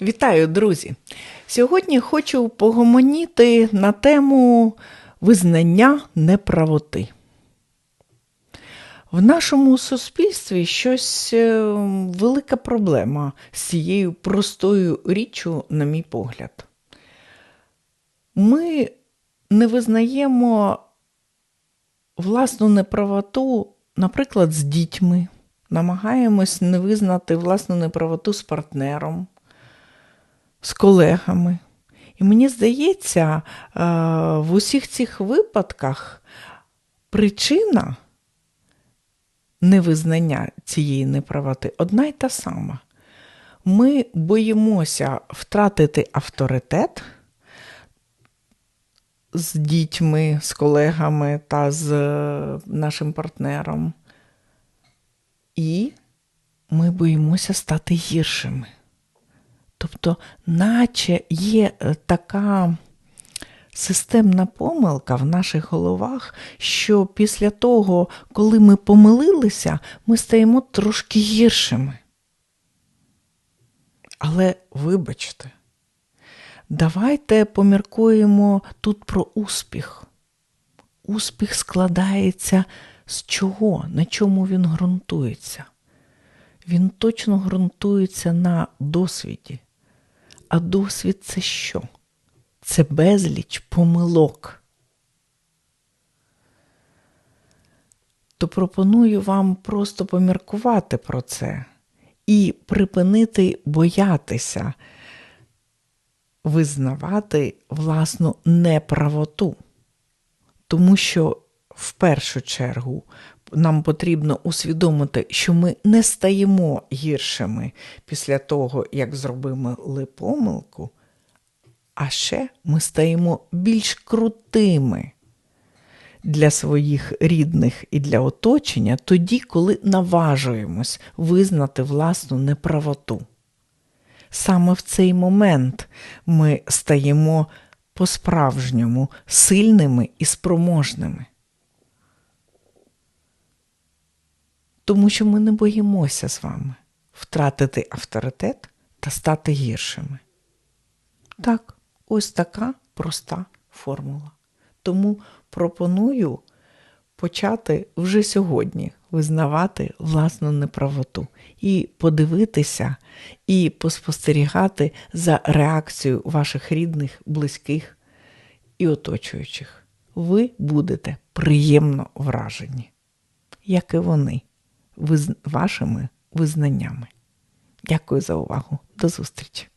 Вітаю, друзі! Сьогодні хочу погомоніти на тему визнання неправоти. В нашому суспільстві щось е, велика проблема з цією простою річчю, на мій погляд. Ми не визнаємо власну неправоту, наприклад, з дітьми, намагаємось не визнати власну неправоту з партнером з колегами. І мені здається, е, в усіх цих випадках причина невизнання цієї неправоти одна й та сама. Ми боїмося втратити авторитет з дітьми, з колегами та з е, нашим партнером. І ми боїмося стати гіршими. Тобто, наче є е, така системна помилка в наших головах, що після того, коли ми помилилися, ми стаємо трошки гіршими. Але вибачте, давайте поміркуємо тут про успіх. Успіх складається з чого, на чому він ґрунтується? Він точно ґрунтується на досвіді. А досвід це що? Це безліч помилок. То пропоную вам просто поміркувати про це і припинити боятися визнавати власну неправоту. Тому що в першу чергу нам потрібно усвідомити, що ми не стаємо гіршими після того, як зробили помилку, а ще ми стаємо більш крутими для своїх рідних і для оточення тоді, коли наважуємось визнати власну неправоту. Саме в цей момент ми стаємо по-справжньому сильними і спроможними. Тому що ми не боїмося з вами втратити авторитет та стати гіршими. Так, ось така проста формула. Тому пропоную почати вже сьогодні визнавати власну неправоту і подивитися, і поспостерігати за реакцією ваших рідних, близьких і оточуючих. Ви будете приємно вражені, як і вони вашими визнаннями. Дякую за увагу. До зустрічі!